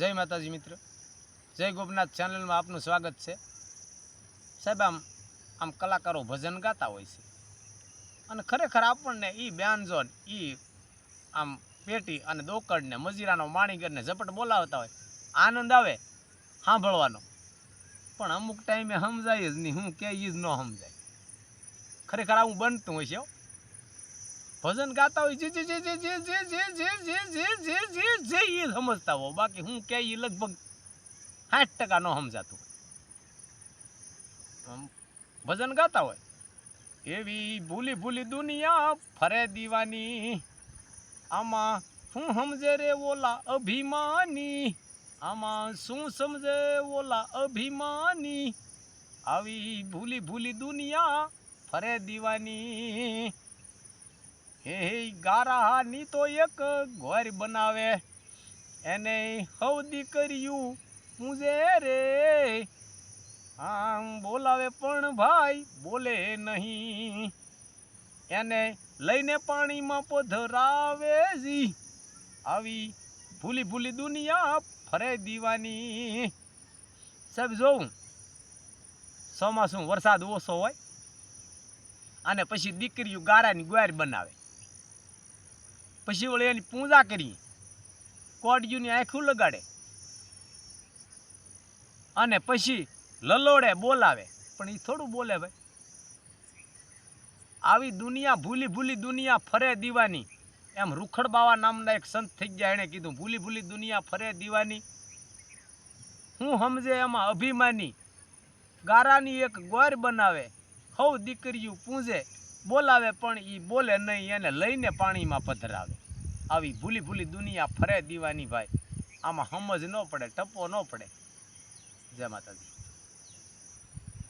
જય માતાજી મિત્ર. જય ગોપનાથ ચેનલમાં આપનું સ્વાગત છે. સાહેબ, આમ આમ કલાકારો ભજન ગાતા હોય છે. અને ખરેખર આપણને એ બ્યાનજોન એ આમ પેટી અને દોકડને મજીરાનો માણીગરને ઝપટ બોલાવતા હોય, આનંદ આવે સાંભળવાનો. પણ અમુક ટાઈમે સમજાય જ નહીં, હું કે જ ન સમજાય. ખરેખર આવું બનતું હોય છે. ભજન ગાતા હોય જે જે જે જે જે જે જે જે જે જે જે જે જે એ સમજતા હો બાકી હું કે એ લગભગ સાઠ ટકા ન સમજાતું ભજન ગાતા હોય એવી ભૂલી ભૂલી દુનિયા ફરે દીવાની આમાં શું સમજે રે ઓલા અભિમાની આમાં શું સમજે ઓલા અભિમાની આવી ભૂલી ભૂલી દુનિયા ફરે દીવાની હે ગારાહાની તો એક ઘર બનાવે. એને હવ દીકરીયું પૂજે રે. આમ બોલાવે પણ ભાઈ બોલે નહીં. એને લઈને પાણીમાં પધરાવે જી. આવી ભૂલી ભૂલી દુનિયા ફરે દીવાની. સાહેબ, જોઉં. ચોમાસું વરસાદ ઓછો હોય? અને પછી દીકરીઓ ગારાની ગ્વાર બનાવે. પછી વળી એની પૂજા કરી. કોડિયુની આંખું લગાડે. અને પછી લલોડે બોલાવે. પણ એ થોડું બોલે ભાઈ. આવી દુનિયા ભૂલી ભૂલી દુનિયા ફરે દીવાની. એમ રૂખડ બાવા નામના એક સંત થઈ ગયા, એણે કીધું, ભૂલી ભૂલી દુનિયા ફરે દીવાની. હું સમજે એમાં અભિમાની. ગારાની એક ગોર બનાવે. હવ દીકરીયું પૂંજે. બોલાવે પણ એ બોલે નહીં, એને લઈને પાણીમાં પધરાવે. આવી ભૂલી ભૂલી દુનિયા ફરે દીવાની ભાઈ. આમાં સમજ ન પડે ટપો ન પડે. જય માતાજી.